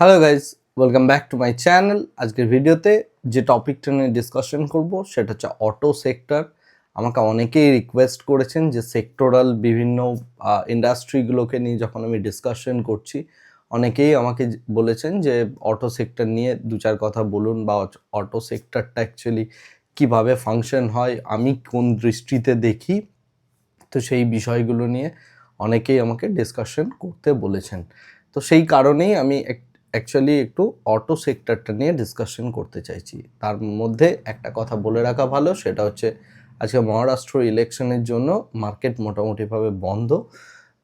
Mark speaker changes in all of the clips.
Speaker 1: Hello guys welcome back to my channel আজকের ভিডিওতে যে টপিকটা নিয়ে ডিসকাশন করব, সেটা হচ্ছে অটো সেক্টর আমাকে অনেকেই রিকোয়েস্ট করেছেন যে সেক্টরাল বিভিন্ন ইন্ডাস্ট্রিগুলোকে নিয়ে যখন আমি ডিসকাশন করছি, অনেকেই আমাকে বলেছেন যে অটো সেক্টর নিয়ে দু চার কথা বলুন বা অটো সেক্টরটা অ্যাকচুয়ালি কীভাবে ফাংশন হয়, আমি কোন দৃষ্টিতে দেখি। তো সেই বিষয়গুলো নিয়ে অনেকেই আমাকে ডিসকাশন করতে বলেছেন। তো সেই কারণেই আমি অ্যাকচুয়ালি একটু অটো সেক্টরটা নিয়ে ডিসকাশন করতে চাইছি। তার মধ্যে একটা কথা বলে রাখা ভালো, সেটা হচ্ছে আজকে মহারাষ্ট্র ইলেকশনের জন্য মার্কেট মোটামুটিভাবে বন্ধ।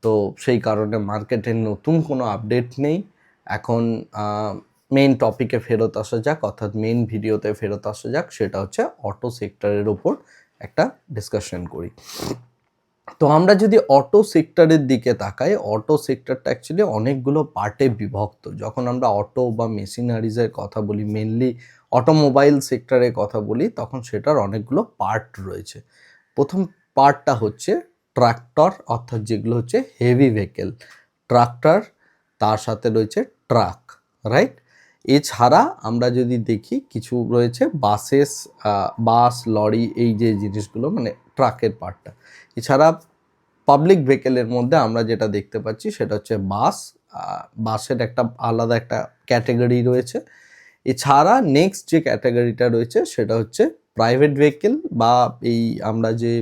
Speaker 1: তো সেই কারণে মার্কেটের নতুন কোনো আপডেট নেই। এখন মেইন টপিকে ফেরত আসা যাক, অর্থাৎ মেইন ভিডিওতে ফেরত আসা যাক, সেটা হচ্ছে অটো সেক্টরের ওপর একটা ডিসকাশন করি। তো আমরা যদি অটো সেক্টরের দিকে তাকাই অটো সেক্টরটা অ্যাকচুয়ালি অনেকগুলো পার্টে বিভক্ত। যখন আমরা অটো বা মেশিনারিজের কথা বলি মেনলি অটোমোবাইল সেক্টরের কথা বলি, তখন সেটার অনেকগুলো পার্ট রয়েছে। প্রথম পার্টটা হচ্ছে ট্রাক্টর অর্থাৎ যেগুলো হচ্ছে হেভি ভেহিকেল ট্রাক্টর তার সাথে রয়েছে ট্রাক রাইট এছাড়া আমরা যদি দেখি, কিছু রয়েছে বাসেস বাস লরি এই যে জিনিসগুলো মানে ট্রাকের পার্টটা এছাড়া পাবলিক ভেহিকেলের মধ্যে আমরা যেটা দেখতে পাচ্ছি সেটা হচ্ছে বাস বাসের একটা আলাদা একটা ক্যাটাগরি রয়েছে। এছাড়া নেক্সট যে ক্যাটাগরিটা রয়েছে সেটা হচ্ছে প্রাইভেট ভেহিকেল বা এই আমরা যে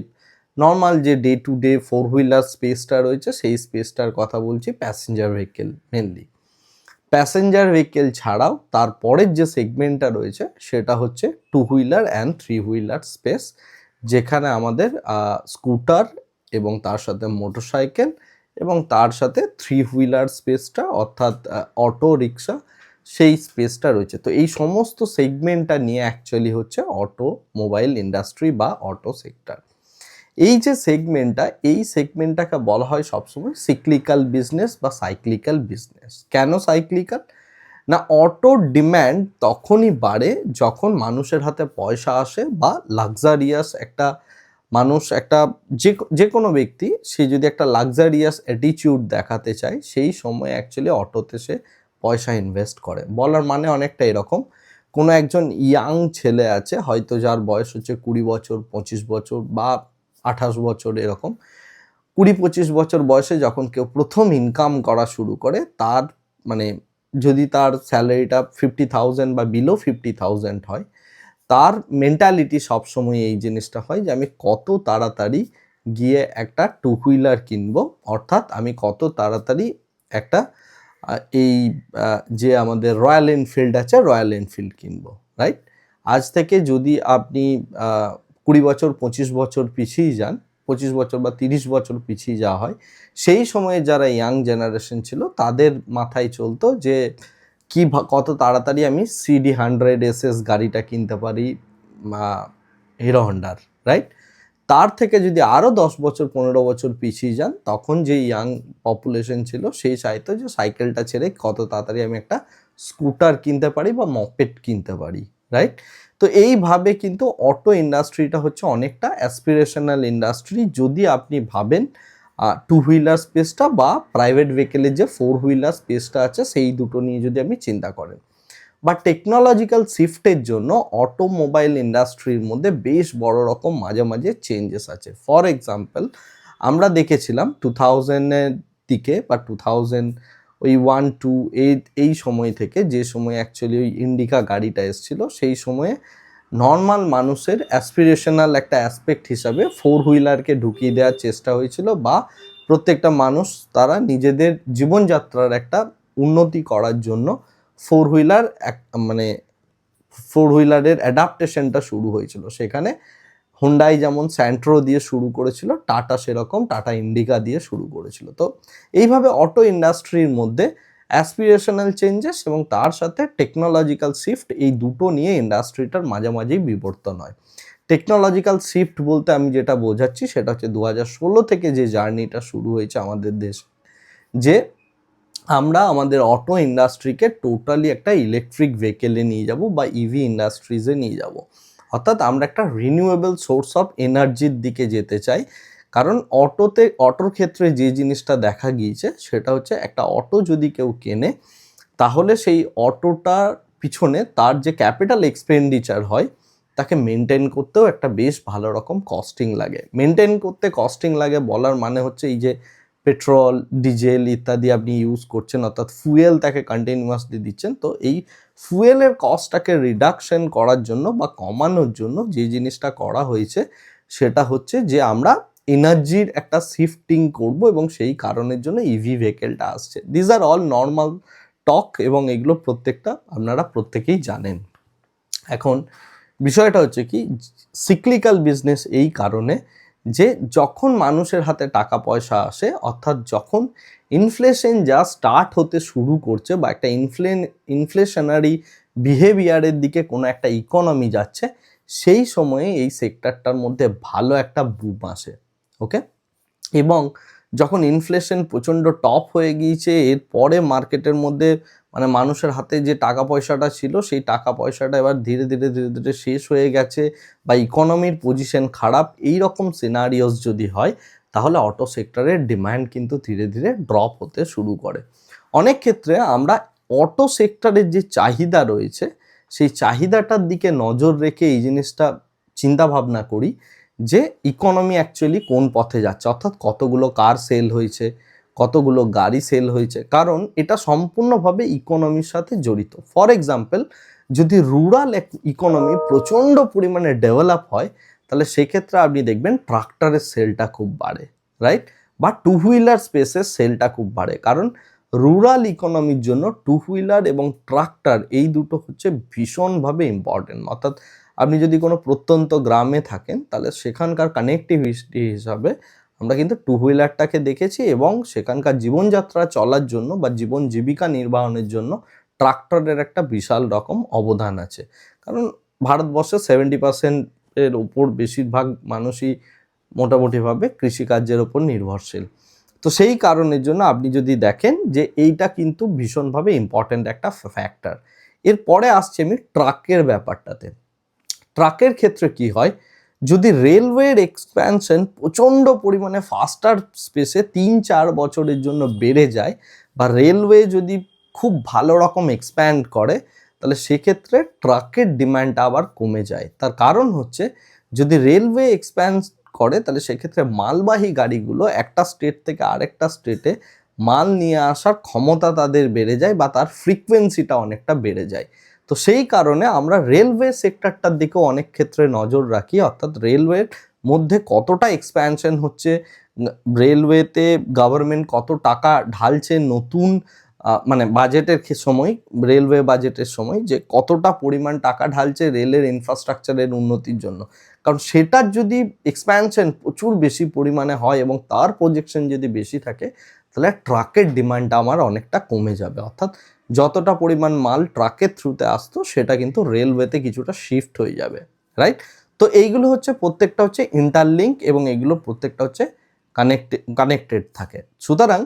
Speaker 1: নর্মাল যে day to day four wheeler স্পেসটা রয়েছে সেই স্পেসটার কথা বলছি passenger vehicle mainly passenger vehicle ছাড়াও তারপরের যে সেগমেন্টটা রয়েছে সেটা হচ্ছে two wheeler and three wheeler space যেখানে আমাদের স্কুটার এবং তার সাথে মোটরসাইকেল এবং তার সাথে থ্রি হুইলার স্পেসটা অর্থাৎ অটো রিক্সা সেই স্পেসটা রয়েছে। তো এই সমস্ত সেগমেন্টটা নিয়ে অ্যাকচুয়ালি হচ্ছে অটো মোবাইল ইন্ডাস্ট্রি বা অটো সেক্টর এই যে সেগমেন্টটা এই সেগমেন্টটাকে বলা হয় সবসময় সিক্লিক্যাল বিজনেস বা সাইক্লিক্যাল বিজনেস কেন সাইক্লিক্যাল না অটো ডিম্যান্ড তখনই বাড়ে যখন মানুষের হাতে পয়সা আসে বা লাক্সারিয়াস একটা মানুষ একটা যে যে কোনো ব্যক্তি, সে যদি একটা লাক্সারিয়াস অ্যাটিটিউড দেখাতে চায়, সেই সময় অ্যাকচুয়ালি অটোতে সে পয়সা ইনভেস্ট করে। বলার মানে অনেকটা এরকম। কোনো একজন ইয়াং ছেলে আছে, হয়তো যার বয়স হচ্ছে কুড়ি বছর, পঁচিশ বছর বা আঠাশ বছর এরকম। কুড়ি, পঁচিশ বছর বয়সে যখন কেউ প্রথম ইনকাম করা শুরু করে, তার মানে যদি তার স্যালারিটা ফিফটি থাউজেন্ড বা বিলো ফিফটি থাউজেন্ড হয় তার মেন্টালিটি সবসময় এই জিনিসটা হয় যে আমি কত তাড়াতাড়ি গিয়ে একটা টু হুইলার কিনবো। অর্থাৎ আমি কত তাড়াতাড়ি একটা এই যে আমাদের রয়্যাল এনফিল্ড আছে রয়্যাল এনফিল্ড কিনবো রাইট আজ থেকে যদি আপনি কুড়ি বছর, পঁচিশ বছর পিছিয়ে যান, পঁচিশ বছর বা তিরিশ বছর পিছিয়ে যাওয়া হয়, সেই সময়ে যারা ইয়াং জেনারেশন ছিল, তাদের মাথায় চলতো যে কি কত তাড়াতাড়ি আমি সিডি হান্ড্রেড এস এস গাড়িটা কিনতে পারি হিরো হন্ডার রাইট তার থেকে যদি আরও দশ বছর, পনেরো বছর পিছিয়ে যান, তখন যে ইয়াং পপুলেশন ছিল, সেই চাইতো যে সাইকেলটা ছেড়ে কত তাড়াতাড়ি আমি একটা স্কুটার কিনতে পারি, বা মপেট কিনতে পারি রাইট তো এইভাবে কিন্তু অটো ইন্ডাস্ট্রিটা হচ্ছে অনেকটা অ্যাসপিরেশনাল ইন্ডাস্ট্রি যদি আপনি ভাবেন টু হুইলার স্পেসটা বা প্রাইভেট ভেহিকেলের যে ফোর হুইলার স্পেসটা আছে, সেই দুটো নিয়ে যদি আপনি চিন্তা করেন। বা টেকনোলজিক্যাল শিফটের জন্য অটোমোবাইল ইন্ডাস্ট্রির মধ্যে বেশ বড় রকম মাঝে মাঝে চেঞ্জেস আছে। ফর এক্সাম্পল আমরা দেখেছিলাম টু থাউজেন্ডের দিকে বা টু থাউজেন্ড ওই ওয়ান টু এই এই সময় থেকে যে সময় অ্যাকচুয়ালি ওই ইন্ডিকা গাড়িটা এসেছিল, সেই সময়ে নর্মাল মানুষের অ্যাসপিরেশনাল একটা অ্যাসপেক্ট হিসাবে ফোর হুইলারকে ঢুকিয়ে দেওয়ার চেষ্টা হয়েছিল বা প্রত্যেকটা মানুষ তারা নিজেদের জীবনযাত্রার একটা উন্নতি করার জন্য ফোর হুইলার এক মানে ফোর হুইলারের অ্যাডাপ্টেশনটা শুরু হয়েছিল। সেখানে হুন্ডাই যেমন স্যান্ট্রো দিয়ে শুরু করেছিল টাটা সেরকম টাটা ইন্ডিকা দিয়ে শুরু করেছিল। তো এইভাবে অটো ইন্ডাস্ট্রির মধ্যে অ্যাসপিরেশনাল চেঞ্জেস এবং তার সাথে টেকনোলজিক্যাল শিফট এই দুটো নিয়ে ইন্ডাস্ট্রিটার মাঝামাঝি বিবর্তন হয়। টেকনোলজিক্যাল শিফট বলতে আমি যেটা বোঝাচ্ছি সেটা হচ্ছে দু ষোলো থেকে যে জার্নিটা শুরু হয়েছে আমাদের দেশে, যে আমরা আমাদের অটো ইন্ডাস্ট্রিকে টোটালি একটা ইলেকট্রিক ভেহিকেলে নিয়ে যাব বা ইভি ইন্ডাস্ট্রিজে নিয়ে যাব। অর্থাৎ আমরা একটা রিনিউয়েবল সোর্স অফ এনার্জির দিকে যেতে চাই। কারণ অটোতে, অটোর ক্ষেত্রে যে জিনিসটা দেখা গিয়েছে সেটা হচ্ছে একটা অটো যদি কেউ কেনে, তাহলে সেই অটোটার পিছনে তার যে ক্যাপিটাল এক্সপেন্ডিচার হয়, তাকে মেনটেন করতেও একটা বেশ ভালো রকম কস্টিং লাগে। মেনটেন করতে কস্টিং লাগে বলার মানে হচ্ছে এই যে পেট্রোল ডিজেল ইত্যাদি আপনি ইউজ করছেন, অর্থাৎ ফুয়েল তাকে কন্টিনিউয়াসলি দিচ্ছেন, তো এই ফুয়েলের কস্টটাকে রিডাকশন করার জন্য বা কমানোর জন্য যে জিনিসটা করা হয়েছে, সেটা হচ্ছে যে আমরা এনার্জির একটা শিফটিং করব এবং সেই কারণের জন্য ইভি ভেহিকেলটা আসছে। These are all normal talk এবং এগুলো প্রত্যেকটা আপনারা প্রত্যেকেই জানেন। এখন বিষয়টা হচ্ছে কি সিক্লিক্যাল বিজনেস এই কারণে যে যখন মানুষের হাতে টাকা পয়সা আসে, অর্থাৎ যখন ইনফ্লেশন যা স্টার্ট হতে শুরু করছে বা একটা ইনফ্লেন ইনফ্লেশনারি বিহেভিয়ারের দিকে কোনো একটা ইকোনমি যাচ্ছে, সেই সময়ে এই সেক্টরটার মধ্যে ভালো একটা বুম আসে। ওকে? এবং যখন ইনফ্লেশন প্রচণ্ড টপ হয়ে গিয়েছে, এরপরে মার্কেটের মধ্যে মানে মানুষের হাতে যে টাকা পয়সাটা ছিল, সেই টাকা পয়সাটা এবার ধীরে ধীরে ধীরে ধীরে শেষ হয়ে গেছে বা ইকোনমির পজিশন খারাপ এই রকম সিনারিওস যদি হয়, তাহলে অটো সেক্টরের ডিমান্ড কিন্তু ধীরে ধীরে ড্রপ হতে শুরু করে। অনেক ক্ষেত্রে আমরা অটো সেক্টরের যে চাহিদা রয়েছে, সেই চাহিদাটার দিকে নজর রেখে এই জিনিসটা চিন্তা ভাবনা করি। যে ইকোনমি অ্যাকচুয়ালি কোন পথে যাচ্ছে, অর্থাৎ কতগুলো কার সেল হয়েছে, কতগুলো গাড়ি সেল হয়েছে। কারণ এটা সম্পূর্ণভাবে ইকোনমির সাথে জড়িত। ফর এক্সাম্পল যদি রুরাল ইকোনমি প্রচণ্ড পরিমাণে ডেভেলপ হয়, তাহলে সেক্ষেত্রে আপনি দেখবেন ট্রাক্টরের সেলটা খুব বাড়ে রাইট বা টু হুইলার স্পেসের সেলটা খুব বাড়ে। কারণ রুরাল ইকোনমির জন্য টু হুইলার এবং ট্রাক্টর এই দুটো হচ্ছে ভীষণভাবে ইম্পর্টেন্ট অর্থাৎ আপনি যদি কোনো প্রত্যন্ত গ্রামে থাকেন, তাহলে সেখানকার কানেক্টিভিটি হিসাবে আমরা কিন্তু টু হুইলারটাকে দেখেছি এবং সেখানকার জীবনযাত্রা চলার জন্য বা জীবন জীবিকা নির্বাহনের জন্য ট্রাক্টরের একটা বিশাল রকম অবদান আছে। কারণ ভারতবর্ষে সেভেন্টি পার্সেন্টের ওপর বেশিরভাগ মানুষই মোটামুটিভাবে কৃষিকার্যের ওপর নির্ভরশীল। তো সেই কারণের জন্য আপনি যদি দেখেন যে এইটা কিন্তু ভীষণভাবে ইম্পর্ট্যান্ট একটা ফ্যাক্টর এরপরে আসছে আমি ট্রাকের ব্যাপারটাতে। ট্রাকের ক্ষেত্রে কি হয়? যদি রেলওয়ের এক্সপ্যানশন প্রচণ্ড পরিমাণে ফাস্টার স্পেসে তিন চার বছরের জন্য বেড়ে যায় বা রেলওয়ে যদি খুব ভালো রকম এক্সপ্যান্ড করে, তাহলে সেক্ষেত্রে ট্রাকের ডিমান্ডটা আবার কমে যায়। তার কারণ হচ্ছে, যদি রেলওয়ে এক্সপ্যান্ড করে, তাহলে সেক্ষেত্রে মালবাহী গাড়িগুলো একটা স্টেট থেকে আরেকটা স্টেটে মাল নিয়ে আসার ক্ষমতা তাদের বেড়ে যায় বা তার ফ্রিকোয়েন্সিটা অনেকটা বেড়ে যায়। তো সেই কারণে আমরা রেলওয়ে সেক্টরটার দিকেও অনেক ক্ষেত্রে নজর রাখি। অর্থাৎ রেলওয়ের মধ্যে কতটা এক্সপ্যানশন হচ্ছে, রেলওয়েতে গভর্নমেন্ট কত টাকা ঢালছে নতুন মানে বাজেটের সময়, রেলওয়ে বাজেটের সময়, যে কতটা পরিমাণ টাকা ঢালছে রেলের ইনফ্রাস্ট্রাকচারের উন্নতির জন্য। কারণ সেটার যদি এক্সপ্যানশন প্রচুর বেশি পরিমাণে হয় এবং তার প্রজেকশন যদি বেশি থাকে, তাহলে ট্রাকের ডিমান্ডটা আমার অনেকটা কমে যাবে। অর্থাৎ যতটা পরিমাণ মাল ট্রাকের থ্রুতে আসতো, সেটা কিন্তু রেলওয়েতে কিছুটা শিফট হয়ে যাবে রাইট তো এইগুলো হচ্ছে প্রত্যেকটা হচ্ছে ইন্টারলিঙ্ক এবং এগুলো প্রত্যেকটা হচ্ছে কানেক্টে কানেক্টেড থাকে। সুতরাং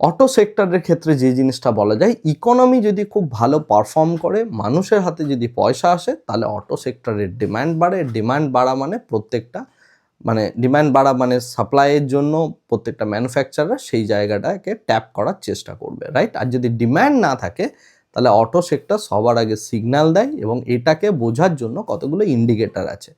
Speaker 1: অটো সেক্টরের ক্ষেত্রে যে জিনিসটা বলা যায় ইকোনমি যদি খুব ভালো পারফর্ম করে, মানুষের হাতে যদি পয়সা আসে, তাহলে অটো সেক্টরের ডিমান্ড বাড়ে। ডিমান্ড বাড়া মানে প্রত্যেকটা মানে ডিমান্ড বাড়া মানে সাপ্লাইয়ের জন্য প্রত্যেকটা ম্যানুফ্যাকচারার সেই জায়গাটাকে ট্যাপ করার চেষ্টা করবে রাইট আর যদি ডিম্যান্ড না থাকে, তাহলে অটো সেক্টর সবার আগে সিগন্যাল দেয় এবং এটাকে বোঝার জন্য কতগুলো ইন্ডিকেটার আছে।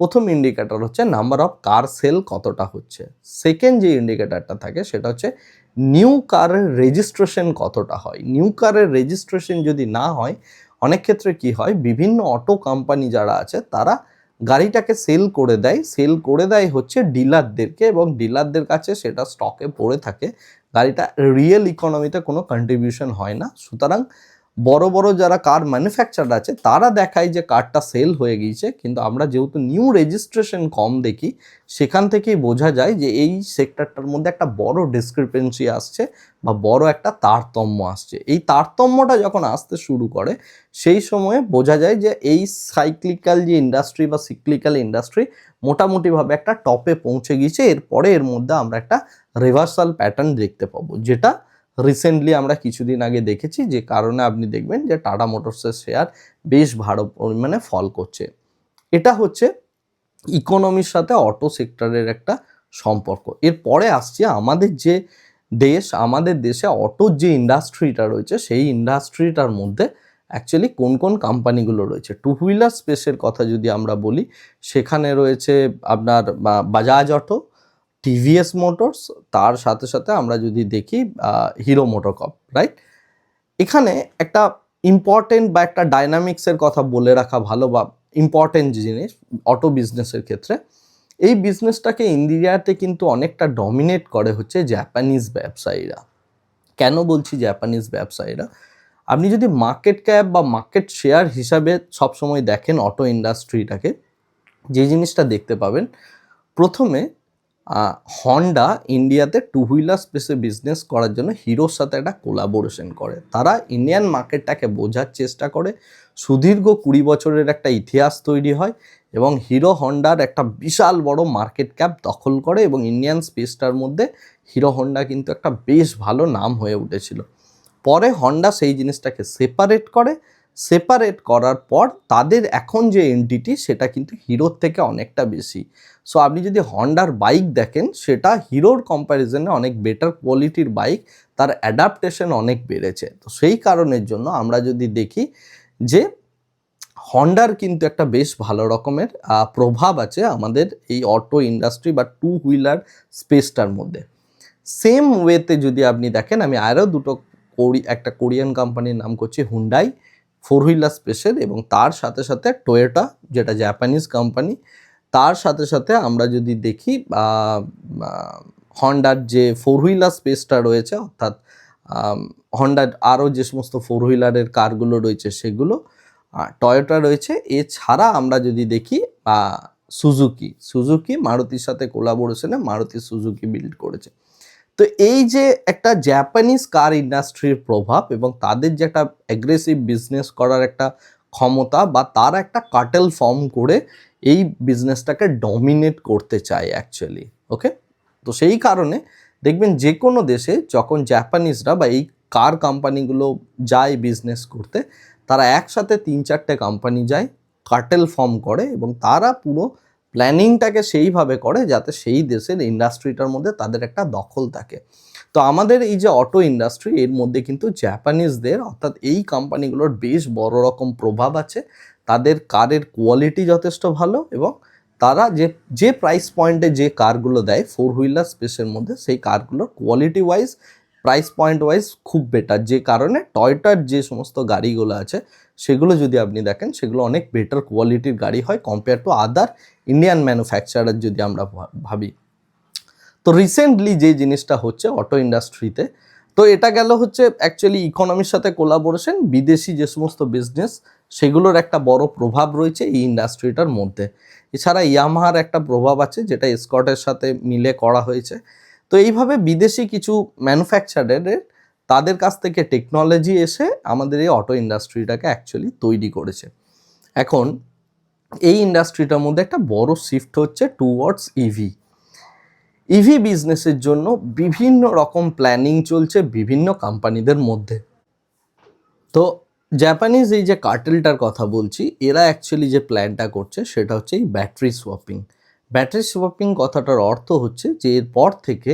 Speaker 1: প্রথম ইন্ডিকেটার হচ্ছে নাম্বার অফ কার সেল কতটা হচ্ছে। সেকেন্ড যে ইন্ডিকেটারটা থাকে, সেটা হচ্ছে নিউ কারের রেজিস্ট্রেশন কতটা হয়। নিউ কারের রেজিস্ট্রেশন যদি না হয়, অনেক ক্ষেত্রে কি হয়, বিভিন্ন অটো কোম্পানি যারা আছে, তারা গাড়িটাকে সেল করে দেয়। সেল করে দেয় হচ্ছে ডিলারদেরকে এবং ডিলারদের কাছে সেটা স্টকে পড়ে থাকে। গাড়িটা রিয়েল ইকোনমিতে কোনো কন্ট্রিবিউশন হয় না। সুতরাং বড় বড় যারা কার ম্যানুফ্যাকচার আছে, তারা দেখায় যে কারটা সেল হয়ে গিয়েছে। কিন্তু আমরা যেহেতু নিউ রেজিস্ট্রেশন কম দেখি, সেখান থেকেই বোঝা যায় যে এই সেক্টরটার মধ্যে একটা বড় ডিসক্রিপেন্সি আসছে বা বড় একটা তারতম্য আসছে। এই তারতম্যটা যখন আসতে শুরু করে, সেই সময়ে বোঝা যায় যে এই সাইক্লিক্যাল যে ইন্ডাস্ট্রি বা সিক্লিক্যাল ইন্ডাস্ট্রি মোটামুটিভাবে একটা টপে পৌঁছে গিয়েছে। এরপরে এর মধ্যে আমরা একটা রিভার্সাল প্যাটার্ন দেখতে পাবো, যেটা রিসেন্টলি আমরা কিছুদিন আগে দেখেছি যে কারণে আপনি দেখবেন যে টাটা মোটরসের শেয়ার বেশ ভালো পরিমাণে ফল করছে। এটা হচ্ছে ইকোনমির সাথে অটো সেক্টরের একটা সম্পর্ক। এরপরে আসছে আমাদের যে দেশ, আমাদের দেশে অটোর যে ইন্ডাস্ট্রিটা রয়েছে, সেই ইন্ডাস্ট্রিটার মধ্যে অ্যাকচুয়ালি কোন কোন কোম্পানিগুলো রয়েছে? টু হুইলার স্পেসের কথা যদি আমরা বলি, সেখানে রয়েছে আপনার বাজাজ অটো টিভিএস মোটরস তার সাথে সাথে আমরা যদি দেখি হিরো মোটরকপ রাইট এখানে একটা ইম্পর্টেন্ট বা একটা ডাইনামিক্সের কথা বলে রাখা ভালো বা ইম্পর্টেন্ট জিনিস অটো বিজনেসের ক্ষেত্রে। এই বিজনেসটাকে ইন্ডিয়াতে কিন্তু অনেকটা ডমিনেট করে হচ্ছে জাপানিজ ব্যবসায়ীরা। কেন বলছি জাপানিজ ব্যবসায়ীরা? আপনি যদি মার্কেট ক্যাপ বা মার্কেট শেয়ার হিসাবে সবসময় দেখেন অটো ইন্ডাস্ট্রিটাকে যে জিনিসটা দেখতে পাবেন, প্রথমে হন্ডা ইন্ডিয়াতে টু হুইলার স্পেসে বিজনেস করার জন্য হিরোর সাথে একটা কোলাবোরেশন করে। তারা ইন্ডিয়ান মার্কেটটাকে বোঝার চেষ্টা করে। সুদীর্ঘ কুড়ি বছরের একটা ইতিহাস তৈরি হয় এবং হিরো হন্ডার একটা বিশাল বড় মার্কেট ক্যাপ দখল করে এবং ইন্ডিয়ান স্পেসটার মধ্যে হিরো হন্ডা কিন্তু একটা বেশ ভালো নাম হয়ে উঠেছিল। পরে হন্ডা সেই জিনিসটাকে সেপারেট করে সেপারেট করার পর তাদের এখন যে এন্টিটি সেটা কিন্তু হিরোর থেকে অনেকটা বেশি। সো আপনি যদি হন্ডার বাইক দেখেন, সেটা হিরোর কম্প্যারিজনে অনেক বেটার কোয়ালিটির বাইক তার অ্যাডাপ্টেশন অনেক বেড়েছে। তো সেই কারণের জন্য আমরা যদি দেখি যে হন্ডার কিন্তু একটা বেশ ভালো রকমের প্রভাব আছে আমাদের এই অটো ইন্ডাস্ট্রি বা টু হুইলার স্পেসটার মধ্যে। সেম ওয়েতে যদি আপনি দেখেন, আমি আরও দুটো একটা কোরিয়ান কোম্পানির নাম করছি হুন্ডাই ফোর হুইলার স্পেসের এবং তার সাথে সাথে টয়োটা, যেটা জাপানিজ কোম্পানি, তার সাথে সাথে আমরা যদি দেখি হন্ডার যে ফোর হুইলার স্পেসটা রয়েছে, অর্থাৎ হন্ডার আরও যে সমস্ত ফোর হুইলারের কারগুলো রয়েছে সেগুলো টয়োটা রয়েছে। এছাড়া আমরা যদি দেখি সুজুকি সুজুকি মারুতির সাথে কোলাবোরেশনে মারুতি সুজুকি বিল্ড করেছে। তো এই যে একটা জাপানিজ কার ইন্ডাস্ট্রির প্রভাব এবং তাদের যে একটা অ্যাগ্রেসিভ বিজনেস করার একটা ক্ষমতা বা তারা একটা কাটেল ফর্ম করে এই বিজনেসটাকে ডমিনেট করতে চায় অ্যাকচুয়ালি ওকে তো সেই কারণে দেখবেন যে কোনো দেশে যখন জাপানিজরা বা এই কার কোম্পানিগুলো যায় বিজনেস করতে, তারা একসাথে তিন চারটে কোম্পানি যায় কার্টেল ফর্ম করে এবং তারা পুরো প্ল্যানিংটাকে সেইভাবে করে যাতে সেই দেশের ইন্ডাস্ট্রিটার মধ্যে তাদের একটা দখল থাকে। তো আমাদের এই যে অটো ইন্ডাস্ট্রি, এর মধ্যে কিন্তু জাপানিজদের, অর্থাৎ এই কোম্পানিগুলোর বেশ বড় রকম প্রভাব আছে। তাদের কারের কোয়ালিটি যথেষ্ট ভালো এবং তারা যে যে প্রাইস পয়েন্টে যে কারগুলো দেয় ফোর হুইলার স্পেসের মধ্যে, সেই কারগুলোর quality wise price point wise খুব বেটার যে কারণে টয়টার যে সমস্ত গাড়িগুলো আছে, সেগুলো যদি আপনি দেখেন, সেগুলো অনেক বেটার কোয়ালিটির গাড়ি হয় compare to other Indian manufacturer যদি আমরা ভাবি। তো রিসেন্টলি যে জিনিসটা হচ্ছে অটো ইন্ডাস্ট্রিতে তো এটা গেল হচ্ছে অ্যাকচুয়ালি ইকোনমির সাথে কোলাবোরেশন বিদেশি যে সমস্ত বিজনেস সেগুলোর একটা বড় প্রভাব রয়েছে এই ইন্ডাস্ট্রিটার মধ্যে। এছাড়া ইয়ামাহার একটা প্রভাব আছে, যেটা স্কটের সাথে মিলে করা হয়েছে। তো এইভাবে বিদেশি কিছু ম্যানুফ্যাকচারারের তাদের কাছ থেকে টেকনোলজি এসে আমাদের এই অটো ইন্ডাস্ট্রিটাকে অ্যাকচুয়ালি তৈরি করেছে। এখন এই ইন্ডাস্ট্রিটার মধ্যে একটা বড় শিফট হচ্ছে টুয়ার্ডস ইভি ইভি বিজনেসের জন্য বিভিন্ন রকম প্ল্যানিং চলছে বিভিন্ন কোম্পানিদের মধ্যে। তো জাপানিজ এই যে কার্টেলটার কথা বলছি, এরা অ্যাকচুয়ালি যে প্ল্যানটা করছে, সেটা হচ্ছে এই ব্যাটারি সোয়াপিং ব্যাটারি সোয়াপিং কথাটার অর্থ হচ্ছে যে এরপর থেকে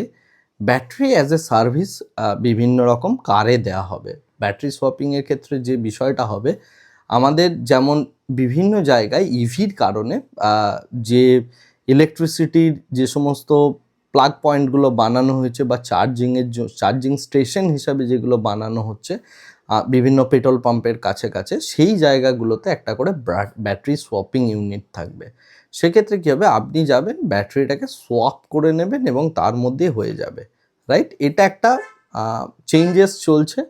Speaker 1: ব্যাটারি অ্যাজ এ সার্ভিস বিভিন্ন রকম কারে দেওয়া হবে। ব্যাটারি সোয়াপিংয়ের ক্ষেত্রে যে বিষয়টা হবে, আমাদের যেমন বিভিন্ন জায়গায় ইভির কারণে যে ইলেকট্রিসিটির যে সমস্ত প্লাগ পয়েন্টগুলো বানানো হয়েছে বা চার্জিংয়ের চার্জিং স্টেশন হিসাবে যেগুলো বানানো হচ্ছে বিভিন্ন পেট্রোল পাম্পের কাছে কাছে, সেই জায়গাগুলোতে একটা করে ব্যাটারি সোয়াপিং ইউনিট থাকবে। সেক্ষেত্রে কী হবে? আপনি যাবেন, ব্যাটারিটাকে সোয়াপ করে নেবেন এবং তার মধ্যে হয়ে যাবে রাইট এটা একটা চেঞ্জেস চলছে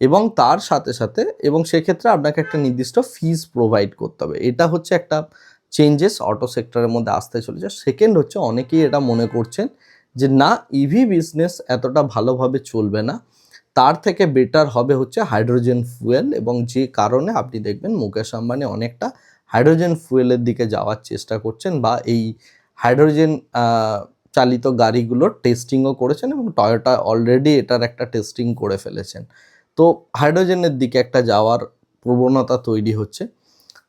Speaker 1: এবং তার সাথে সাথে এবং সেক্ষেত্রে আপনাকে একটা নির্দিষ্ট ফিজ প্রোভাইড করতে হবে। এটা হচ্ছে একটা চেঞ্জেস অটো সেক্টরের মধ্যে আসতে চলেছে। সেকেন্ড হচ্ছে অনেকেই এটা মনে করছেন যে, না ইভি বিজনেস এতটা ভালোভাবে চলবে না। তার থেকে বেটার হবে হচ্ছে হাইড্রোজেন ফুয়েল এবং যে কারণে আপনি দেখবেন মুকেশ আম্বানি অনেকটা হাইড্রোজেন ফুয়েলের দিকে যাওয়ার চেষ্টা করছেন বা এই হাইড্রোজেন চালিত গাড়িগুলোর টেস্টিংও করেছেন এবং টয়োটা অলরেডি এটার একটা টেস্টিং করে ফেলেছেন। তো হাইড্রোজেনের দিকে একটা যাওয়ার প্রবণতা তৈরি হচ্ছে।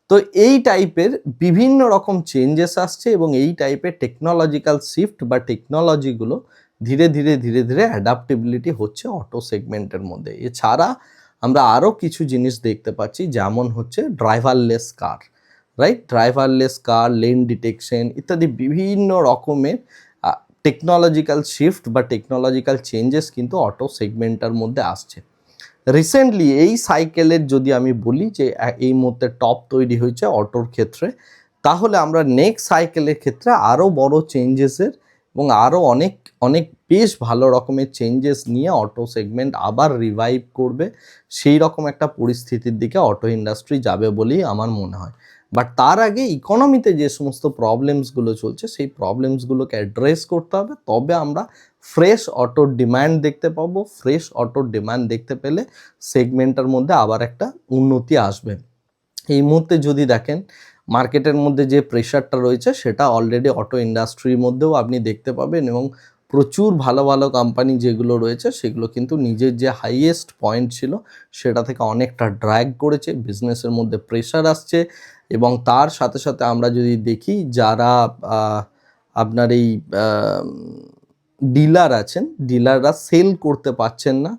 Speaker 1: তো এই টাইপের বিভিন্ন রকম চেঞ্জেস আসছে এবং এই টাইপের টেকনোলজিক্যাল শিফট বা টেকনোলজিগুলো ধীরে ধীরে ধীরে ধীরে অ্যাডাপ্টেবিলিটি হচ্ছে অটো সেগমেন্টের মধ্যে। এছাড়া আমরা আরও কিছু জিনিস দেখতে পাচ্ছি, যেমন হচ্ছে driverless car. Right driverless car lane detection ইত্যাদি বিভিন্ন রকমের টেকনোলজিক্যাল শিফট বা টেকনোলজিক্যাল চেঞ্জেস কিন্তু অটো সেগমেন্টের মধ্যে আসছে। রিসেন্টলি এই সাইকেলের যদি আমি বলি যে এই মুহূর্তে টপ তৈরি হয়েছে অটোর ক্ষেত্রে, তাহলে আমরা নেক্সট সাইকেলের ক্ষেত্রে আরও বড় চেঞ্জেসের এবং আরও অনেক অনেক বেশ ভালো রকমের চেঞ্জেস নিয়ে অটো সেগমেন্ট আবার রিভাইভ করবে। সেই রকম একটা পরিস্থিতির দিকে অটো ইন্ডাস্ট্রি যাবে বলেই আমার মনে হয়। বাট তার আগে ইকোনমিতে যে সমস্ত প্রবলেমসগুলো চলছে, সেই প্রবলেমসগুলোকে অ্যাড্রেস করতে হবে। তবে আমরা ফ্রেশ অটোর ডিমান্ড দেখতে পাবো। ফ্রেশ অটোর ডিমান্ড দেখতে পেলে সেগমেন্টের মধ্যে আবার একটা উন্নতি আসবে। এই মুহূর্তে যদি দেখেন মার্কেটের মধ্যে যে প্রেশারটা রয়েছে, সেটা অলরেডি অটো ইন্ডাস্ট্রির মধ্যেও আপনি দেখতে পাবেন এবং প্রচুর ভালো ভালো কোম্পানি যেগুলো রয়েছে, সেগুলো কিন্তু নিজের যে হাইয়েস্ট পয়েন্ট ছিল, সেটা থেকে অনেকটা ড্র্যাগ করেছে বিজনেসের মধ্যে প্রেশার আসছে এবং তার সাথে সাথে আমরা যদি দেখি যারা আপনার এই ডিলার আছেন ডিলাররা সেল করতে পারছেন না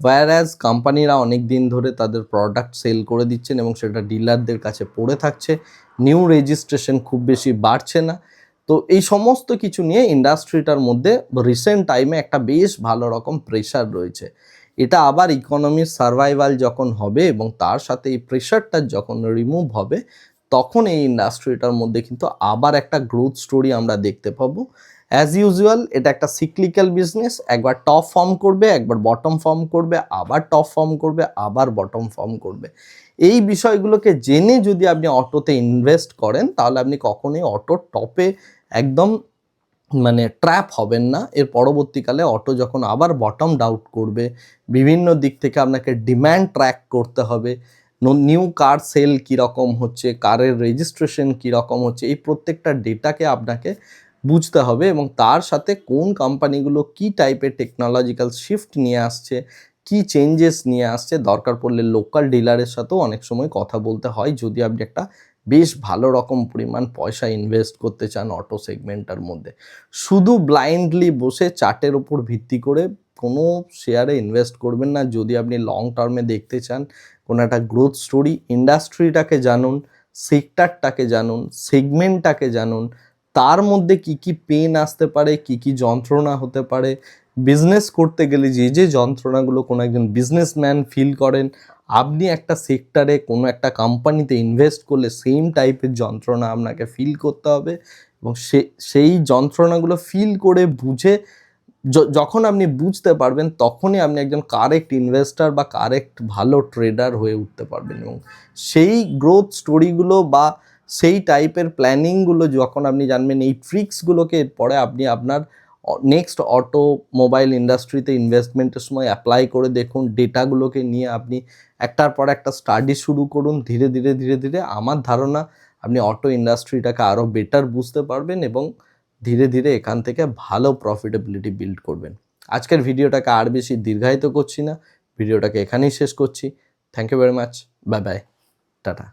Speaker 1: ওয়ারাজ কোম্পানিরা অনেক দিন ধরে তাদের প্রোডাক্ট সেল করে দিচ্ছেন এবং সেটা ডিলারদের কাছে পড়ে থাকছে নিউ রেজিস্ট্রেশন খুব বেশি বাড়ছে না। তো এই সমস্ত কিছু নিয়ে ইন্ডাস্ট্রিটার মধ্যে রিসেন্ট টাইমে একটা বেশ ভালো রকম প্রেশার রয়েছে। এটা আবার ইকোনমির সার্ভাইভাল যখন হবে এবং তার সাথে এই প্রেশারটা যখন রিমুভ হবে, তখন এই ইন্ডাস্ট্রিটার মধ্যে কিন্তু আবার একটা গ্রোথ স্টোরি আমরা দেখতে পাবো। অ্যাজ ইউজুয়াল এটা একটা সিক্লিক্যাল বিজনেস একবার টপ ফর্ম করবে, একবার বটম ফর্ম করবে, আবার টপ ফর্ম করবে, আবার বটম ফর্ম করবে। এই বিষয়গুলোকে জেনে যদি আপনি অটোতে ইনভেস্ট করেন, তাহলে আপনি কখনোই অটোর টপে একদম মানে ট্র্যাপ হবেন না। এর পরবর্তীকালে অটো যখন আবার বটম ডাউট করবে, বিভিন্ন দিক থেকে আপনাকে ডিম্যান্ড ট্র্যাক করতে হবে। নিউ কার সেল কীরকম হচ্ছে কারের রেজিস্ট্রেশন কীরকম হচ্ছে, এই প্রত্যেকটা ডেটাকে আপনাকে বুঝতে হবে এবং তার সাথে কোন কোম্পানিগুলো কি টাইপের টেকনোলজিক্যাল শিফট নিয়ে আসছে, কি চেঞ্জেস নিয়ে আসছে, দরকার পড়লে লোকাল ডিলারের সাথেও অনেক সময় কথা বলতে হয়। যদি আপনি একটা বেশ ভালো রকম পরিমাণ পয়সা ইনভেস্ট করতে চান অটো সেগমেন্টের মধ্যে, শুধু ব্লাইন্ডলি বসে চার্টের উপর ভিত্তি করে কোনো শেয়ারে ইনভেস্ট করবেন না। যদি আপনি লং টার্মে দেখতে চান, কোনো একটা গ্রোথ স্টোরি ইন্ডাস্ট্রিটাকে জানুন সেক্টরটাকে জানুন সেগমেন্টটাকে জানুন তার মধ্যে কি কি পেন আসতে পারে, কি কি যন্ত্রণা হতে পারে? বিজনেস করতে গেলে যে যে যন্ত্রণাগুলো কোনো একজন বিজনেসম্যান ফিল করেন, আপনি একটা সেক্টরে কোনো একটা কোম্পানিতে ইনভেস্ট করলে সেম টাইপের যন্ত্রণা আপনাকে ফিল করতে হবে এবং সে, সেই যন্ত্রণাগুলো ফিল করে বুঝে যখন আপনি বুঝতে পারবেন তখনই আপনি একজন কারেক্ট ইনভেস্টার বা কারেক্ট ভালো ট্রেডার হয়ে উঠতে পারবেন এবং সেই গ্রোথ স্টোরিগুলো বা সেই টাইপের প্ল্যানিংগুলো যখন আপনি জানবেন, এই ট্রিক্সগুলোকে পরে আপনি আপনার নেক্সট অটো মোবাইল ইন্ডাস্ট্রিতে ইনভেস্টমেন্টের সময় অ্যাপ্লাই করে দেখুন ডেটাগুলোকে নিয়ে আপনি একটার পর একটা স্টাডি শুরু করুন, ধীরে ধীরে ধীরে ধীরে। আমার ধারণা, আপনি অটো ইন্ডাস্ট্রিটাকে আরও বেটার বুঝতে পারবেন এবং ধীরে ধীরে এখান থেকে ভালো প্রফিটেবিলিটি বিল্ড করবেন। আজকের ভিডিওটাকে আর বেশি দীর্ঘায়িত করছি না। ভিডিওটাকে এখানেই শেষ করছি। Thank you very much bye bye tata